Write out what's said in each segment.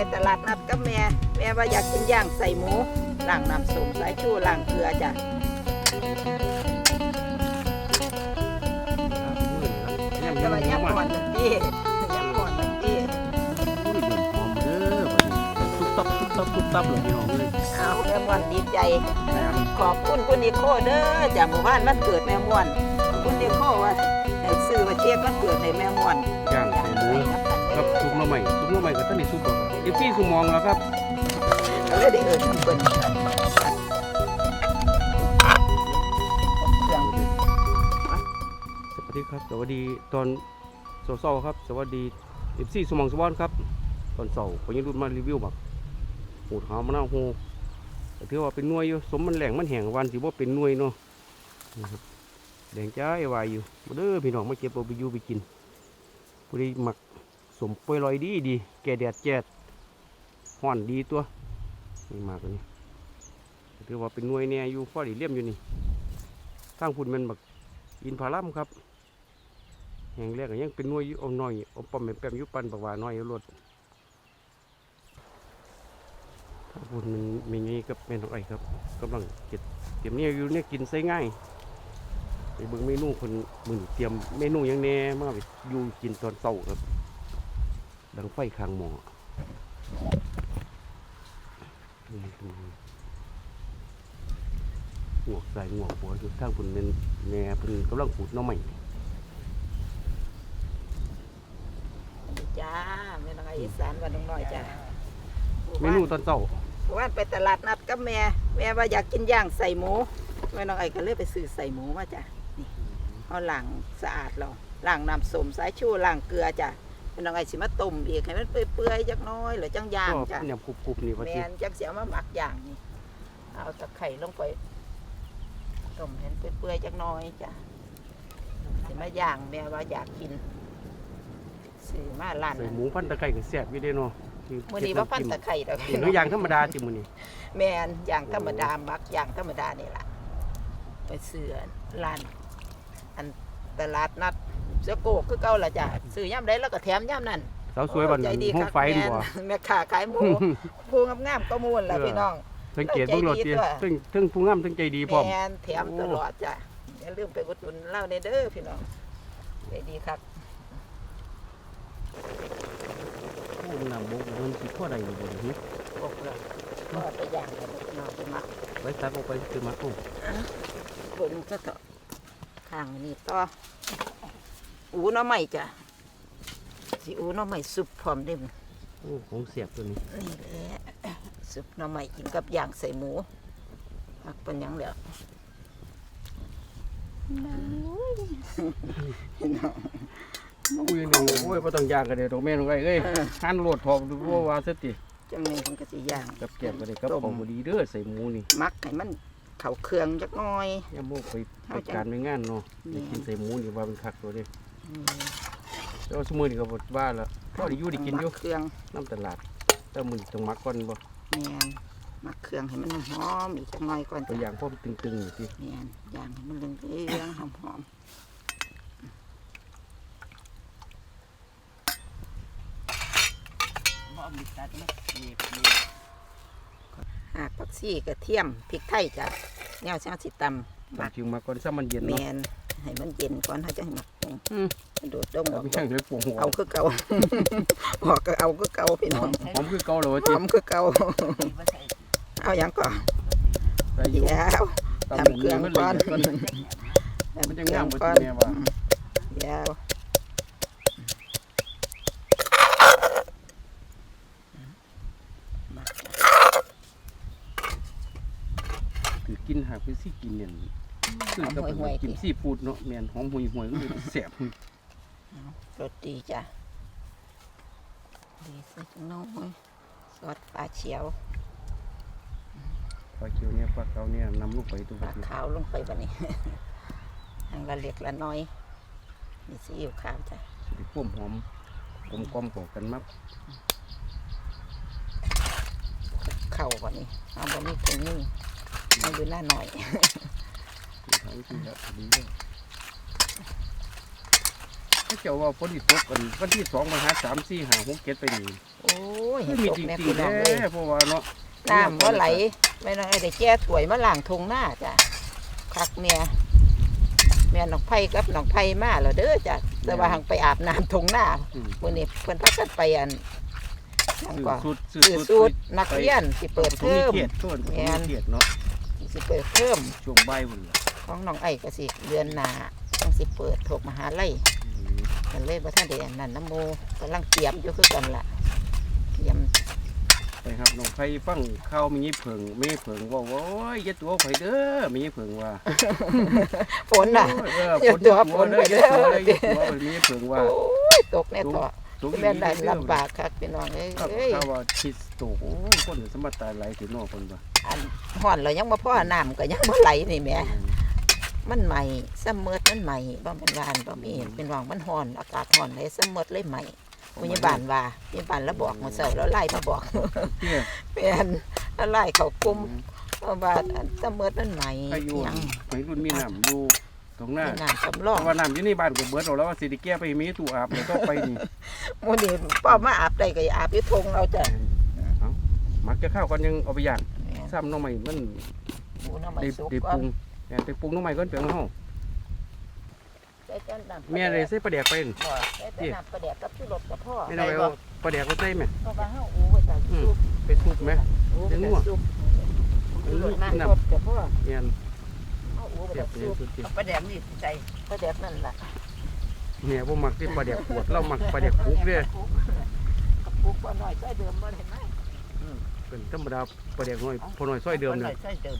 ไปตลาดนัดกับแม่ แม่ว่าอยากกินย่างใส่หมูล้างน้ำส้มสายชูล้างเกลือจ้ะแต่ว่าย่ำก่อนหนึ่งที่ย่ำก่อนหนึ่งที่ทุบตับทุบตับทุบตับเลยพี่น้องเลยเอาแม่ม่วนดีใจ ขอบคุณคุณนิโคเด้อจากหมู่บ้านมันเกิดแม่ม่วนขอบคุณนิโคว่าให้ซื้อมาเช็คมันเกิดในแม่ม่วนย่างใส่หมูนับกันกับเด้อซุปหน้ำ ใหม่ซุปหน้ำใหม่ก็ต้องมีซุปก่อนเอฟซี่ซุปมองแล้วครับก็เลยได้เอิญเพิ่นเครื่องสวัสดีครับสวัสดีตอนเศร้าๆครับสวัสดีเอฟซีสมองสวอนครับ ตอนเสาร์ผมยังรุ่นมารีวิวแบบหูดหามะนาวโฮแต่ถือว่าเป็นหน่วยอยู่สมมันแหลงมันแห้งวันสิว่าเป็นหน่วยเนาะแดงจ้าไอวายอยู่มาเด้อพี่น้องมาเก็บเอาไปยูไปกินผู้ใดหมัก สมปวยลอยดีดีแก่แดดแจดห่อนดีตัวนี่มากว่านี้ถือว่าเป็นหน่วยเนี่ยอยู่พอดีเลี่ยมอยู่นี่ทางพุ่นมันแบักอินพารัมครับแห่งแรกยังเป็นหน่วยอยู่เอาหน่อยเอาปอมแปมยู่ปันปากว่าน้อยรถถ้าพูดมันมีงี้กับแม่นองไอ้ครับกำลังเก็บเตรียมเนี่ยอยู่เนี่ยกินใส่ง่ายไปเบิ่งเมนูคนมือเตรียมเมนูยังแน่มาไปอยู่กินตอนเช้าครับ ดังไฟข้างหม้ออืมอืมงวกใส่งวกหัวอยู่ทางพุ่นเป็นแม่เพิ่นกำลังขูดหน้อใหม่จ้าแม่น้องไออีสานวันน้องน้อยจ้าเมนูตอนเช้าว่านไปตลาดนัดกับแม่ แม่ว่าอยากกินย่างใส่หมูแม่น้องไอก็เลยไปซื้อใส่หมูมาจ้ะนี่เอาล้างสะอาดเราล้างน้ำส้มสายชูล้างเกลือจ้ะ แม่น้องไอสิมาต้มอีกให้มันเปื่อยๆจักหน้อยหรือจังย่างก็จ้ะยำกรุบๆนี่ว่าแมสินจักเสียมาหมักย่างนี่เอาตะไคร่ลงไปต้มเห็นเปื่อยๆจักหน้อยจ้ะสิมาย่างแม่ว่าอยากกินซื้อมาล้านใส่นั้นหมูพันตะไคร้ก็แซ่บอยู่เด้เนาะที่มื้อนี้ว่าพันตะไคร่ดอกกินตัวอย่างธรรมดาจิมื้อนี้แมนอย่างธรรมดามักอย่างธรรมดานี่แหละไปเสือร้านอันตลาดนัด เสือโกกคือเก่าละจ้ะซื้อย่ำได้แล้วก็แถมย่ำนั่นสาวสวยบัดใจนั้นดีห้อคังกไฟนี่บ่แม่นแม่ค้าขายหมูผู้งามๆก็มูลละพี่น้องสังเกตเบิ่งรถติใจดีตัวทั้งทั้งผู้งามทั้งใจดีพร้อมแมนแถมตลอดจ้ะอย่าลืมไปอุดหนุนเล่าในเด้อพี่น้องใจดีครับโอ้น้ำบกมันสิพอได้อยู่บ่นี่บกเลยก็ไปย่างกันพี่น้องไปหมักไว้ตักออกไปคือมาโอ้บนก็ต่อข้างนี้ต่อ อูหน้อใหม่จ้ะสิอูหน้อใหม่ซุปพร้อมเด้มโอ้ของเสียบตัวนี้นี่แหละซุปหน้ำใหม่กินกับย่างใส่หมูผักเป็นหยังเหลือโอ้ยนี่โอ้ยบ่ต้องย่างกันเด้ดอกแม่นของไอ้เอ้ยหั่นโลดพร้อมดูว่าว่าซะติจังนี้มันก็สิย่างกับแกมก็ได้กับของบ่ดีเด้อใส่หมูนี่มักให้มันเข้าเครื่องจักหน่อยยามโมไปไปการไปงานเนาะไปกินใส่หมูนี่ว่าเป็นคักตัวเด้ นี่แต่ว่าสมือนี่ก็บดว่าละก็ได้อยู่ได้กินอยู่มัเครื่องน้ำตลาดแต่มือต้องมักก่อนบ่แมนมักเครื่องให้มันหอมอีกจักหน่อยก่อนตัวจ้ะอย่างพ่อมนตึงๆอยู่ที่แมนย่างให้มันเหลืองๆหอมๆบ่มีตัดไหมหากผักชีกระเทียมพริกไทยจ้ะแนวช่างสิตำ หมัมักกจึงมาก่อนซะมันเย็นแมเนาะนให้มันเย็นก่อนเขาจะให้หมักปรุงอืมโดดดงอเอาอกไปช่างเลยปวงหัวเอาคือเก่าออกก็เอาคือเก่าพี่หน้อองมหอมคือเก่าเลยว่าหจิอมคือเก่า เอาอย่างก่อนใส่อยู่เดี๋ยวตำทำเครื่องมันก่อนเลยมันจะงามบ่ก่อนสิแม่ว่าเดี๋ยว คือกิน หากเป็นสิกินเนี่ยคือกับกินซีฟู้ดเนาะแม่นหอมห่วยๆมันแซ่บรสดีจ้ะ ดีสักหน้อยซอสปลาเขียวปลาเขียวเนี่ยปลาเก๋าเนี่ยนำลูกไปตัวปลาขาวลงไปบะนี้ ทางละเล็กละน้อยมีซีอิ๊วขาวจ้ะสิพ่วมหอมกลมกลมๆกกันมักเข่าบะนี้เอาบะนี้ถุงนึงเอาอยู่หน้าหน่อยทางที่ละดีเลยถ้าเจ้าว่าฝนที่ตกกันวันที่สองมาหาสามสี่หาหกเจ็ดไปนี่โอ้ยมีตกจริงแน่ๆพี่น้องแน่เอ้ยเพราะว่าเนาะน้ำว่าไหลไม่ต้องไอ้ได้แก้ถวยมาล้างทงหน้าจ้ะคักเมียแม่น้องไผ่กับน้องไผ่มาแล้วเด้อจ้ะแต่ว่าหังไปอาบน้ำทงหน้าอืมมื้อนี้เพิ่นพากันไปอันนั่นซื้อก่อนสุดซื้อซื้อสุสูดตรนักเรียนสิเปิดปฐเทอมเขตต้นปฐแม่มนเขตเนาะ สิเปิดเทอมช่วงบ่ายพุ่นล่ะของน้องไอ้ก็สิเดือนหน้าต้องสิเปิดถกมหาลัยอืมกันเลยบ่ทันได้อันนั้นน้ำโมกำลังเตรียมอยู่คือกันล่ะเตรียมไปครับน้องไผฟังข่าวมีเผิงมีเผิงว่าโอ้ยอย่าตัวข่อยเด้อมีเผิงว่าฝนน่ะ โอ้ยเอออย่าตัวฝนเด้ไปอเด้อย่าอตัวเลยอย่าตัวมีเผิงว่า โอ้ยตกแน่ต่อ ตกแม่นได้ลำบากคักพี่น้องเอ้ยครับเอ้ยถ้าว่าคิดตกโอ้ยคนสมบัติตายไหลถึงนอกคนว่าอันห่อนเรายังบ่พอน้ำก็ยังบ่ไหลนี่แหม่มันใหม่ซัมเมอร์มันใหม่บ่เป็นวานบ่มีเป็นว่างมันฮ้อนอากาศฮ้อนเลยซัมเมอร์เลยใหม่พยาบาลว่าพยาบาลแล้วบอกมื้อเช้าแล้วไล่มาบอกเที่ยเป็นแล้วไล่เข้ากลุ่มเพราะว่าอันซัมเมอร์มันใหม่ใครอยู่ยังไปรุ่นมีน้ำอยู่ ตรงหน้ามีน้ำสำรอเพงราะว่าน้ำอยู่ในบ้านก็เบิดเอาแล้วว่าสิได้แก้ไปมีตู้อาบแล้วก็ไปนี่มื้อนี้ป้ามาอาบได้ก็อาบอยู่ทงเราจ้ะเอามักจะเข้าวก่อนยังเอาไปย่างแม่นซ้ำน้องใหม่มันปูน้ำมันได้สุกได้ก่อปรุนงแต่ไปปรุงน้องใหม่ก่อนเปียงเฮาใส่แต่น้ำปลาแม่เลยใส่ปลาแดกไปนั่นบ่ใส่แต่น้ำปลาแดกกับที่รสกับพ่อไม่ได้เอาปลาแดกไปใส่ไหมเพราะว่าเฮาอู้ว่าจะอืม ซุปไปทุบไหม อู้เดี๋ยวนัวว่าจะซุปเออรสน้ำน้ำรสกับพ่อเนี่ ยเฮาอู้ว่าเสียจะบเลยซุปสุดที่ปลาแดกนี่ใส่ปลาแดกนั่นล่ะเนี่ยบ่มักที่ปลาแดกขวดเรามักปลาแดกคุกเด้อกับปุกบ่น้อยใส่เดิมบ่เห็นไหมเป็นธรรมดาปลาแดกน้อยพอน้อยซอยเดิมบ่เนี่น้อยยใส่เดิม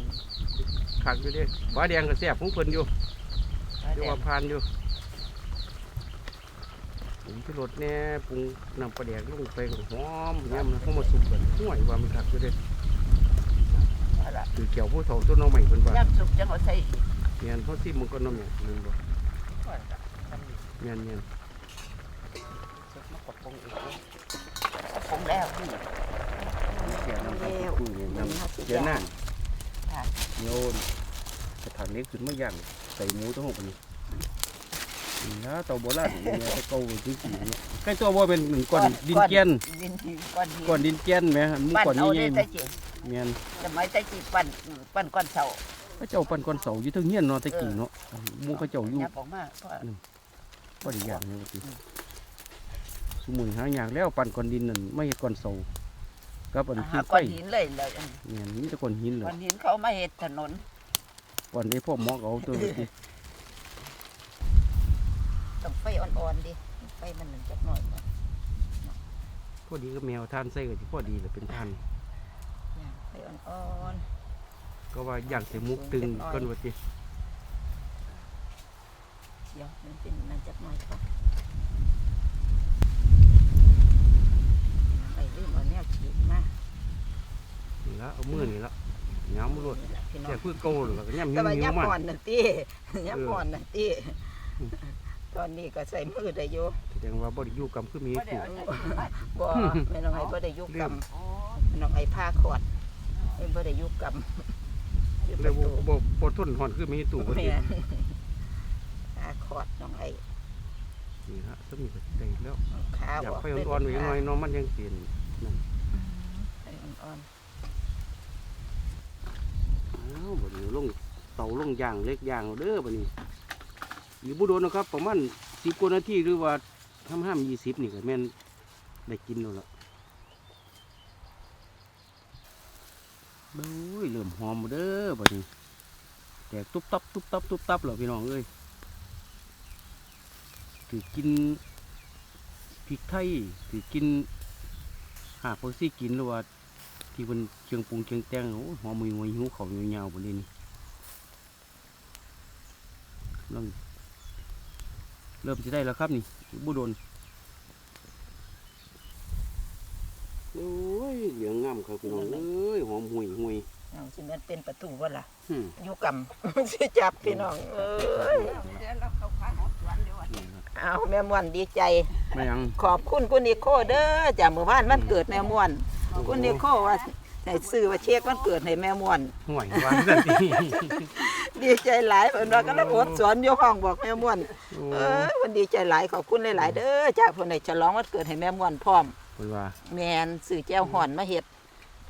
คักอยู่เด้ปลาแดงก็แซ่บของเพิ่นอยู่ปลาเรียแดกว่ากผ่านอยู่ผมที่รถแน่ปรุงน้ำปลาแดกลงไปก็หอมยำแล้วเขามาสุกกันห่วยว่ามันคักอยู่เด้เอาล่ะคือเกี่ยวผู้เฒ่าต้นน้องใหม่เพิ่นว่า ย่ำสุกจังเอาใส่อีก เมียนเขาซิมมันก็น้องเนี่ยนึงบ่ว่าล่ะทำอีกเมียนเมียนสุกมากดปรุงอีกปรุงแล้วนี่แก่น้ำครับคุยเนี่ยน้ำเยอะนั่นโยนกระถางเล็กขึ้นมาย่างใส่หมูทั้งหมดนี่นี่นะเตาโบราณเนี่ยตะเกาจริงๆเนี่ยใกล้ตัวบ่เป็นเหมือนก้อนดินเกี้ยนดินก้อนหินก้อนดินเกี้ยนไหมหมูปั้นก้อนเอานี้ได้ใหญ่ใส่จิเมียนสมัยใส่จิปั้นปั้นก้อนเสา พระเจ้าปั้นก้อนเสาอยู่เทั้งเฮียนเนาะแตะกี้เนาะหมูเขาเจ้าอยู่ยับออกมาเพราะบ่ได้ยากเนี่ยว่าติสมุนหายากแล้วปั้นก้อนดินนั่นไม่เฮ็ดก้อนเสากับอันหาที่ไฟก้อนหินเลยเลยเมียนมีแต่ก้อนหินเหรก้ออนหินเขามาเฮ็ดถนนก้อนนี้พ่อหมอก็เอาตัวนี้ต้องไฟอ่อนๆดิไฟมันหนึ่งจักหน่อยนะพอดีก็แมวทานใส่ก็สิพอดีแหละเป็นทาน ย่างไฟอ่อน ก็ว่าย่างใส่มุกตึงก้อนว่าติๆเดี๋ยวมันเป็นนั่นจักหน่อยก่อนไปลืมเอาแนวฉีดมานี่ละเอามือนี่ละย้ำรวดนี่ล่ะพี่น้อแต่งคือเก่าแล้วก็ย่ำแต่ว่าหิ้ยับวๆมาก่อนน่ะตี้ยับเออก่อนน่ะตี้อืมตอนนี้ก็ใส่มือได้อยู่แสดงว่าบ่ได้อยู่กับคือมีตัวบ่แม่น้องไอ้บ่ได้อยู่กรรมแม่น้องไอ้ผ้าขอดเอ้ยบ่ได้อยู่กรรมอยู่ป เลยระบ่ตูบ่บ่ทนฮ้อนคือมีตู้บ่แม่ดีนผ้าขอดน้องไอ้นี่ฮะสมีก็ได้แล้ว ขาอยากบอกไฟอ่อนๆไว้จังหน่อยเนาะมันยังเปลี่ยนไฟอ่อนอ้าวบัดนี้ลงเตาลงย่างเล็กย่างเอาเด้อบัดนี้อยู่บ่โดนนะครับ ประมาณ10กว่านาทีหรือว่าทำห้าม20นี่ก็แม่นได้กินแล้วล่ะ โอ้ยเริ่มหอมเด้อบัดนี้แตกตุ๊บตับตุ๊บตับตุ๊บตับแล้วพี่น้องเอ้ยถือกินพริกไทยถือกินหากพวกซี่กินหรือว่าที่เป็นเชียงปรุงเชียงแตงโอ้หอมมวยมวยหิวเขาวยาวๆบนนี้นี่เริ่มเริ่มจะได้แล้วครับนี่บุโดนโอ้ ยเหลืองงามครับพี่น้องเอ้ยหอมห่วยห่วยๆเอาสิมันเป็นประตูบ่ล่ะอืมอยู่กรรมสิจับพี่น้องเอ้ยนี่ครับเอาแม่ม่วนดีใจไม่ยังขอบคุณคุณนิโคเด้อจากเมื่อวานมันเกิดแม่ม่วนคุณนิโคว่าให้ซื้อว่าเช็คมันเกิดให้แม่ม่วนห่วยว่าสันติดีใจหลายเพิ่นว่าก็แล้วอดสอนอยู่ห้องบอกแม่ม่วนโอ้เออมันดีใจหลายขอบคุณหลายๆเด้อจากเพิ่นได้ฉลองวันเกิดให้แม่ม่วนพร้อม คคนว่าแมนสื่อแจ้วห่อนมาเฮ็ด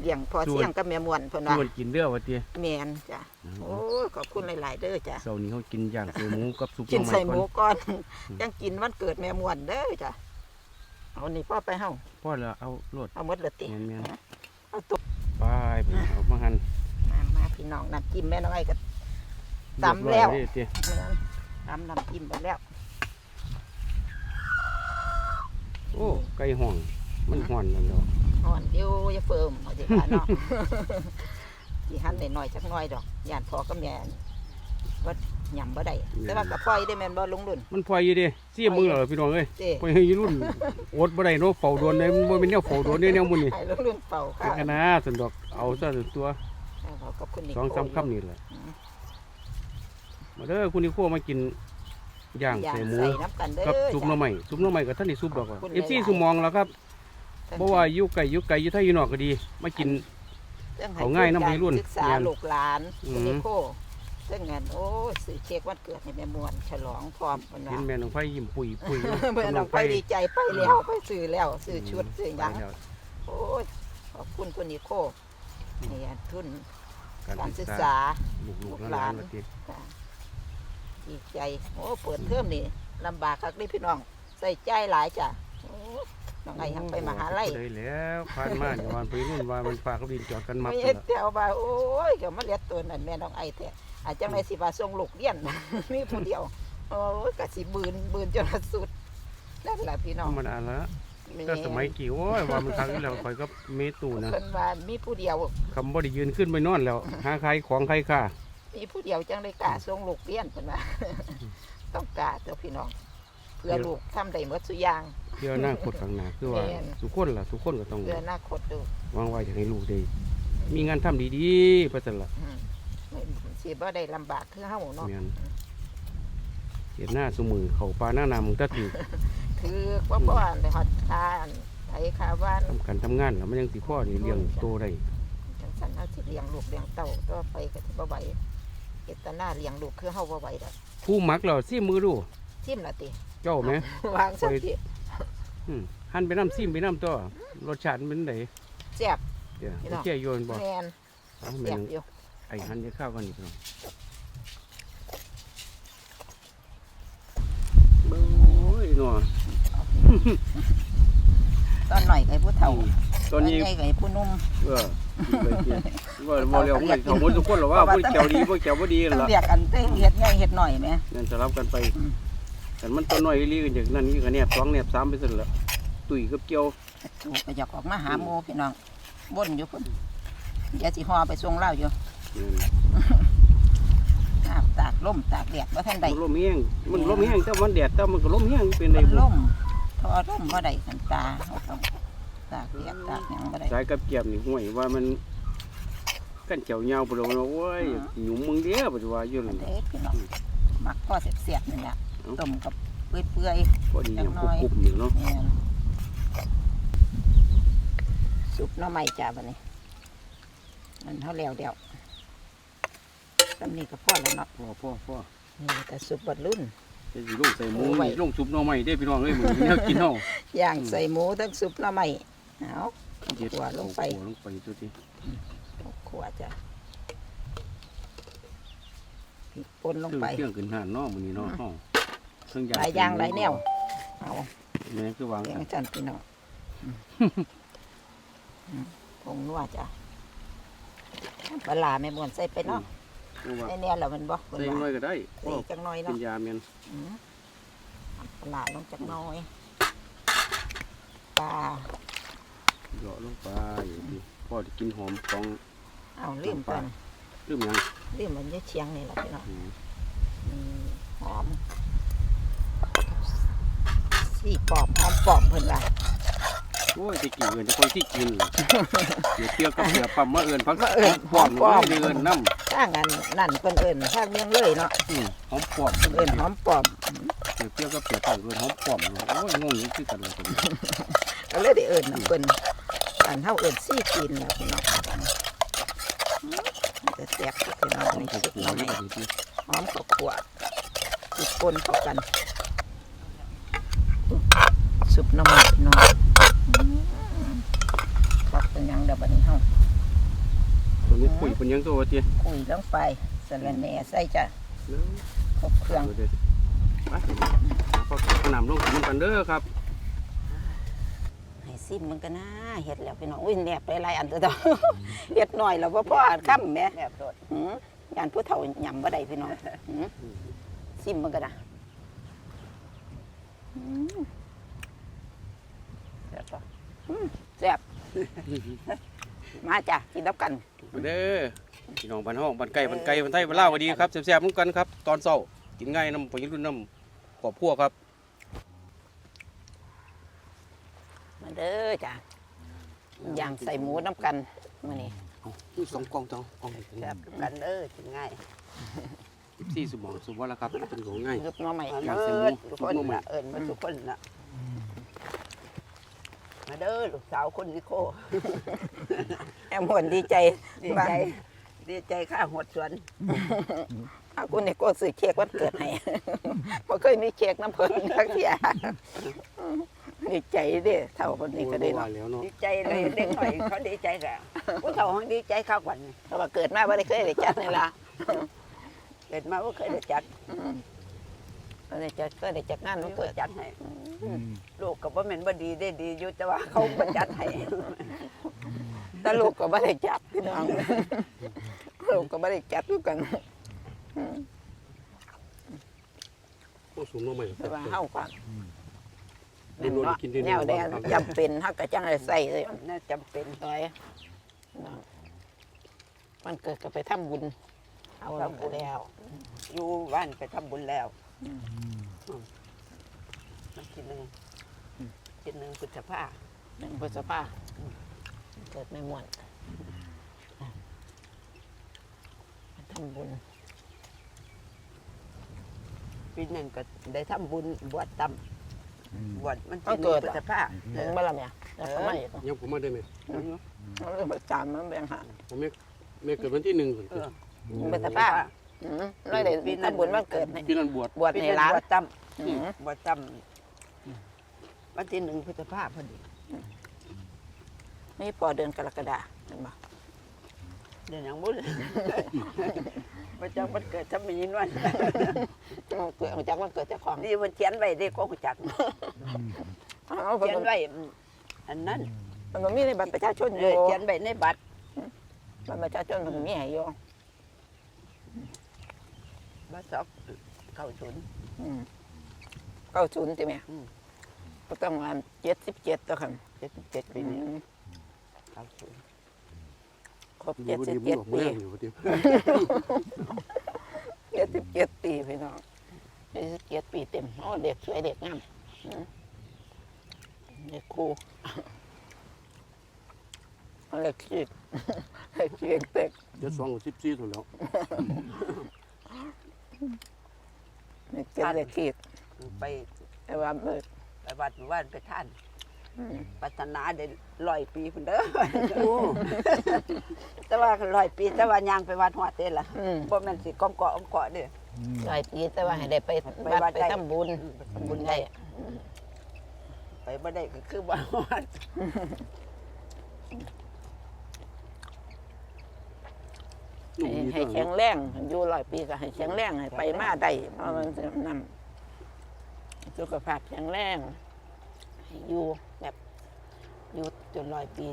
เลี้ยงพอส่วนเสี่ยงกับแม่มวนเพิ่นที่ว่ามันกินเด้อว่าติแมนจ้ะโอ้ยขอบคุณหลาย ๆ เด้อจ้ะเสาร์นี้เขากินย่างใส่หมูกับซุปกินหน่อใส่ไม้หมูก่อนก่อนยังกินวันเกิดแม่มวนเด้อจ้ะเอานี่พ่อไปเฮาพ่อละเอาโลดเอาหมดเลยติแม่นเอาตัวไปไปเอามาหั่นมามาพี่น้องน้ำจิ้มแม่น้องไอ้ก็ตำแล้วเรียบร้อยเด้อติแม่นตำน้ำจิ้มไปแล้วโอ้ไก่ห่อง มันห่อนแล้วเนาะห่อนเดียวอย่าเฟิ่มเอาสิว่าเนาะสิหั่นหน่อยๆจักหน่อยดอกย่านพอกับแม่นว่าหยำบ่ได้แต่ว่ากับปล่อยได้แม่นบ่ลุงรุ่นมันพลอยอยู่เดิเสียมือเหรอพี่น้องเอ้ยเจ้พลอยให้รุ่นอดบ่ได้เนาะเฝ้าโดนได้มันบ่เป็นแนวเฝ้าโดนได้แนวมื้อนี้ให้ลุงรุ่นเป่าเดี๋ค่ะยวกันนะสันดอกเอาซะตัวขอบคุณนิสองโคสามคำนี่แหละอืมมาเด้อคุณนิโคมากินย่างย่างใส่หมูใส่น้ำกันเด้อกับซุปหน่อจ้ะไม้ซุปหน่อไม้กับท่านนี่ซุปดอกอะขอบคุณเอฟซีหลายๆสุมองแล้วครับ เพราะว่าอยู่ไกลอยู่ไกลอยู่ไทยอยู่นอกก็ดี มากินเรื่องให้เอาง่ายนำวัยรุ่นศึกษาแม่นลูกหลานอืมคุณนิโคเรื่องเงินโอ้ยซื้อเค้กวันเกิดให้แม่มวนฉลองพร้อมเพิ่นเห็ว่านแม่น้องไฟยิ้มปุยปุยอยู่เพิ่นกำลัเอางไปดีใจไปแล้วไปซื้อแล้วซื้อชุดซื้อหยังไปแล้วโอ้ยขอบคุณคุณนิโคนี่ทุนการการศึศึกกษา ษา ลูกๆหลานๆว่าติค่ะดีใจ โอ้ เปิดเทอมนี่ลำบากคักเด้พี่น้อง ใส่ใจหลายจ้ะโอ้ย น้องไอ้ยังไปมหาลัยเลยแล้วผ่านมาเนี่ยวันไปนู่นว่ามันฝากกับดินจอดกันมาไม่พุ่นเห็นละแถวว่าโอ้ยก็มาเลียดตัวนั่นแม่น้องไอ้แท้อาจจะไม่สิว่าส่งลูกเรียนมีผู้เดียวโอ้ยก็สิบืนบืนจนสุดนั่นแหละพี่น้ธอรงรมดาละแม่ก็สมัยกี่โอ้ยว่ามันครั้งที่แล้วคอยก็เมตูนะเพิ่นว่ามีผู้เดียวคำบ่ได้ยืนขึ้นไปนอนแล้วหาใครของใครค่ามีผู้เดียวจังได้กล้าส่งลูกเรียนเพิ่นว่าต้องกล้าเด้อพี่น้องเพื่อลูกทำได้หมดสุอย่าง เพื่ออนาคตข้างหน้าคือว่าแม่นทุกคนล่ะทุกคนก็ต้องเพื่ออนาคตดูวางไว้อยากให้ลูกได้มีงานทำดีๆไปสั่นละอืมไม่สิบ่ได้ลำบากคือเฮาเนาะแม่นเห็นหน้าสมือเขาปลาหน้านามึงตะถือคือว่าบ่อนได้ฮอดทานไอ้ขาบ้านทำกันทำงานแล้วมันยังสิพ่อนี่เลี้ยงโตได้จังสันเอาสิเลี้ยงลูกเลี้ยงเต้าต่อไปก็สิบ่ไหวเจตนาเลี้ยงลูกคือเฮาบ่ไหวดอกผู้หมักเราซิมือดูทิมละติเจ้าไหมวางซะติอืม หั่นไปน้ำซิมไปน้ำตัวรสชาติมันเป็นไดแซ่บเดี๋ยวพี่น้องโอเคโยนบ่แม่นเอาแซ่แม่บนอยู่ไอ้หั่นจะข้าวกันอีกเนาะโอ้ยเนาะตอนหน่อยก็ให้ผู้เฒ่าตอนนี้ใหญ่ก็ให้ผู้หนุ่มเออไปเที่ยวว่าบ่แล้วมันเขาหมดทุกคนหรอกว่าผู้เจ้าดีผู้เจ้าบ่ดีนั่นต้องล่ะเรียกกันเต้เฮ็ดใหญ่เฮ็ดหน่อยแหมนั่นสลับกันไปอืม แต่มันตัวน้อยอีหลีกันจากนั้นนี่ก็แนบสองแนบสามไปซั่นละตุ้ยกับเกี่ยวลูกก็อยากออกมาหาหมู่พี่น้องบ่นอยู่พุ่นเดี๋ยวสิห่อไปส่งเล่าอยู่นั่นอ้าวตากลมตากแดดบ่ทันใดมันลมแห้งมันลมแห้งแต่มันแดดแต่มันก็ลมแห้งเป็นไดมันบ่ล่มทอร่มบ่ได้ขันตาเขาต้องตากแดดตากหยังบ่ได้สายกับเกียบนี่ห่วยว่ามันกันเจ้าเหยาวบ่ลงเนาะโอ้ยหยุ่มมึงเด้อปัจจุบันอยู่อันั่นนเด็ดพี่น้องมักก็เสียบๆนี่แหละเอ้า ต้มกับเปื่อยพอดียังกรุบๆอยู่เนาะๆเนี่ยซุปหน่อไม้จ้าบัดนี้ มันเท่าแล้วเดียวตำนี้ก็พอแล้วเนาะพ่อพ่อพ่อนี่แต่ซุปบัดรุ่น จะสิลงใส่หมูโอ้ย นี่ลงซุปหน่อไม้เด้พี่น้องเอ้ยมื้อนี้แนวกินเฮาย่างใส่หมูทั้งซุปหน่อไม้เอาเด็ดขัวลงไปเอาขัวลงไปตัวทีขัวจ้ะพริกป่นลงเครื่องไป เครื่องขึ้นห่านเนาะมื้อนี้เนาะเฮาเครื่อง หลายอย่างหลายแนวเอาแม่นคือวางเลี้ยกังนจันพี่น้องผงนัวจ้ะปลาร้าแม่มวนใส่ไปเนาะคือว่าไอ้เนี่ยเรามันบอกใส่หน่อยก็ได้ใส่จังน้อยเป็เนาะนยาแม่นอืมปลาร้าลงจักหน้อยปลาเหยาะลงไปนี่พอได้กินหอมของเอาลืมกันลืมหยังลืมมันจะเชียงนี่แหละพี่น้องอืมอืมหอม สี่ปอบหอมปอบเพิ่นว่าโอ้ยสิกี่เอิ้นจะคนที่กินเดี๋ยวเที่ยวกับเสือปั๊มมาเอิ้นพักมาเอิ้นหอมหอมเลยเอิ้นน้ำถ้างั้นนั่นเพิ่นเอิ้นถ้าเมียงเลยเนาะอืมหอมปอมเพิ่นเอิ้นหอมปอบเดี๋ยวเที่ยวกับเสือปั๊มเอิ้นหอมปอมเนาะโอ้ยงงอยู่คือกันเลยคนนี้ก็เลยได้เอิญนะเพิ่นอันเฮาเอิญซี่กินแล้วพี่น้องมันจะแซ่บพี่น้องหอมนี่ข้าวซุปคั่หวน่อนี่ไม้ก็ดีหอมข้าวคั่วซุปปนเข้ากัน ซุปหน่อไม้พี่น้องอืมเป็นหยังเดี๋ยวบัดนี้เฮาตัวนี้ปุ๋ยเป็นยังตัววะเจี๊ยคุยลงไปสะระแหน่ใส่จ้ะเนาะครบเครื่องเดี๋ยวไปพอขนำลงกินกันเด้อครับให้ซิมมันก็น่าเฮ็ดแล้วพี่น้องอุ้ยแนบไปหลายอันตัวเด้อเฮ็ดหน่อยแล้วบ่พออันค่ำแหม่แนบโดดหือยานผู้เฒ่าหยำบ่ได้พี่น้องหือซิมมันก็นะหือแซ่บปะ แซ่บมาจ้ะกินแล้วกันมาเด้อพี่น้องบ้านห้องบ้านไก่บ้านไก่บ้านไทยบ้านลาวก็ดีครับแซ่บๆเหมือนกันครับ ตอนเช้ากินง่ายน้ำปรุ่นน้ำขอบพัวครับ มาเด้อจ้ะย่างใส่หมูน้ำกันมื้อนี้นี่สองกล่องจ้องกล่องแซ่บคือกันเด้อกินง่ายสี่สมองสุวรรณครับเป็นของง่ายยุบหน้อใหม่มาอยากเด้ใส่หมูอทุกคนหมูใหม่น่ะเอิญมาทุกคนน่ะ มาเด้อลูกสาวคนนิโค แอมหวนดีใจดีใจ ดีใจข้าหดสวนอาคุณเนี่ยก็ซื้อเค้กวันเกิดให้บ่เคยมีเค้กน้ำเพิ่นสักเทียดีใจเด้เท่าคนนี้ก็ได้ว่าเนาะแล้วเนาะดีใจเลยเด็กหน่อยเขาดีใจกันผู้เฒ่าเขาดีใจข้าวกวันเพราะว่าเกิดมาบ่ได้เคยได้จัดนี่ล่ะเกิดมาว่าเคยได้จัด บ่ได้จัดก็ได้จัดงานวันเกิเกิดดจัดให้ลูกกับว่าแม่นบ่ดีได้ดีอยู่แต่ว่าเขาบ่จัดให้แต่ลูกก็บ่ได้จัดพี่น้องลูกก็บ่ได้จัดคือกันต้องสูงลงใหม่แต่ว่าเฮาก็เดินรถกินเดินแนวแดงจำเป็นเฮาก็จังได้ใส่เลยน่าจำเป็นต่อยน้องมันเกิดก็ไปทำบุญเอาแล้วก็แล้วอยู่บ้านไปทำบุญแล้ว มันกินหนึ่งกินหนึ่งพุทธภาหนึ่งพฤษภาเกิดไม่ม่วนทำบุญปีหนึ่งก็ได้ทำบุญบวชตำบวชมันเกินหนึ่งพุทธภาหนึ่งบ้าละเมียแล้วทำไมต้องยังผมมาได้ไหมมันเลยประจานมันแบ่งหาผมแม่แม่เกิดวันที่หนึ่งเออพฤษภา อืมเลยได้ทำบุญวันเกิดให้พี่นันบวชบวชปีในนั้นร้าน บวชตอืมำบวชตำวันที่หนึ่งพุทธภาพอดีนี่ปอเดือนกรกฎาเห็นปะเดี๋ยวยังบุญมาจากวันเกิดทำมีนวันเกิดมาจากวันเกิดเจ้าของนี่มันเขียนไว้ได้ก็รู้จักเอาไปเขียนไว้อันนั้นมันก็มีในบัตรประชาชนอเอยู่อเขียนไว้ในบัตรบัตรประชาชนมันก็มีให้อยู่ บัตรสอบเข้าศูนย์เก้าศูนย์ใช่ไหมอืม ก็ต้องงานเจ็ดสิบเจ็ดตัวครับเจ็ดสิบเจ็ดปีนี้เข้าศูนย์ครบดีเจ็ดบ่สิดีบบ่เจ็ดบอกปีเมื่ออยู่พอดีเจ็ดสิบเจ็ดปีพี่น้องเจ็ดสิบเจ็ดปีเต็มโอ้เด็กสวยเด็กงามอืมเด็กครูเด็กขีดเด็กขีดเด็กเจ็ดสองสิบสี่ถูกแล้ว เด็กเจ็ดเด็กขีดไปแต่ว่าเบิดไปวัดว่านไปท่านอืมปัฒนาได้ร้อยปีคุณเด้อแต่ว่าร้อยปี แต่ว่ายางไปวัดหอดเด้ล่ะอืมบ่แม่นสิก้อมเกาะอ้อมเกาะเด้อหลายปีแต่ว่าให้ได้ไปไปวัดวัดไปได้ทำบุญทำบุญได้ไปบ่ได้ก็คือบ่ฮอด หนุ่ม ให้มีให้ตัวแข็งแรงอยู่ร้อยปีก็ให้แข็งแรงให้ไปมาได้เพราะมันจะนำสุขภาพแข็งแรงให้อยู่แบบอยู่จนร้อยปี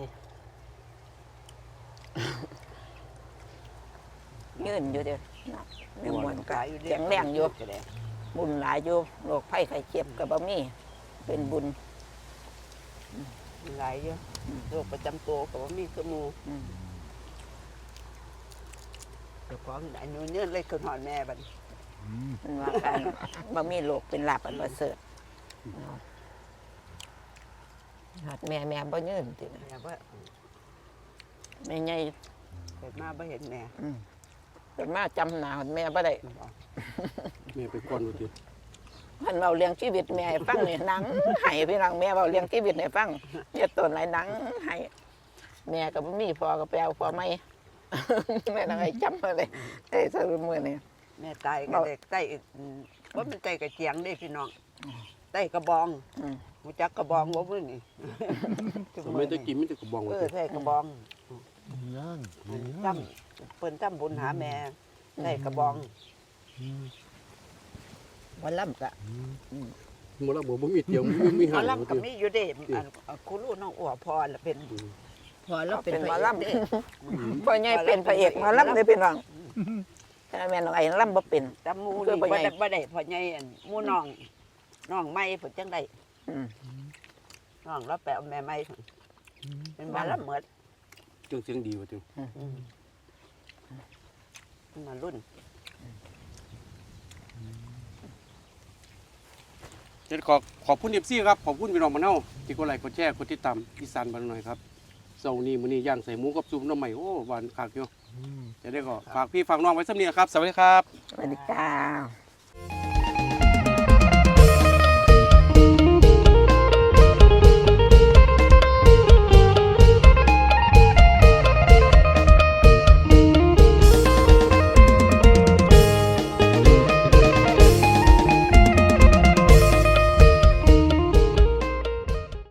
ยืนอยู่เดียวนะไม่มวนก็แข็งแรงอยู่ก็ได้บุญหลายอยู่โรคภัยไข้เจ็บกับบะมี่เป็นบุญหลายอยู่โรคประจำตัวก็บ่มีคือหมู่อืม เจ้าของอายุยืนเลยคือหอดแม่บัดนี้มันว่าการบะมี่โรคเป็นลาบอันประเสริฐหัดแม่แม่บ่ยืนติแม่ว่าแม่ใหญ่เกิดมาบ่เห็นแม่เกิดมาจำหน้าหัดแม่บ่ได้แม่ไปก่อนพอดีมันเราเลี้ยงชีวิตแม่ให้ฟังนี่หนังให้พี่น้องแม่เราเลี้ยงชีวิตให้ฟังอย่าต้นหลายหนังให้แม่ก็บ่มีพอก็ไปเอาพอไม่ แม่ต้องให้จำมาเลยไอ้สรุปมื้อนี้แม่ตายก็เด็กใต้อืมว่ามันใต้กระเจียงเด้พี่น้องใต้กระบองอืมใหูจักกระบองบ่มื้อนี่สมัยตะกี้มันจะกระบองเอไว้อเถอะใส่กระบองย่างทำเพิ่นทำบุญหาแม่ใส่กระบอง วันล่ำกะหมดแล้วบ่บ่มีเตียงบ่มีหมหาอนลำก็มีอยู่เด้อันครูรู้น้องอัวพรล่ะเป็น พอเราเป็นเป็นหมอพระเอกลำเด้พ่อใหญ่เป็นพระเอกหมาล่ำเลยพี่น้องแต่แม่น้องไอ้ล่ำบ่เป็น ตำหมูคือนี่บ่บ่ใหญ่ได้บ่ได้พ่อใหญ่อันหมู่น้องน้องใหม่เพิ่นจังได้อืม น้องเราไปเอาแม่ใหม่พุ่นเป็นหมอลำเหมือนจังเสียงดีว่าจังมารุ่นเดี๋ยวขอขอบคุณ FC ครับ ขอบคุณพี่น้องมานเฮาที่กดไลค์กดแชร์กดติดตามอีสานบ้านหน่อยครับ เช้านี้มื้อนี้ย่างใส่หมูกับซุปหน้ำใหม่โอ้หวานคักอยู่จะได้ก็ฝากพี่ฝากน้องไว้สำเนียครับ สวัสดีครับ สวัสดีจ้า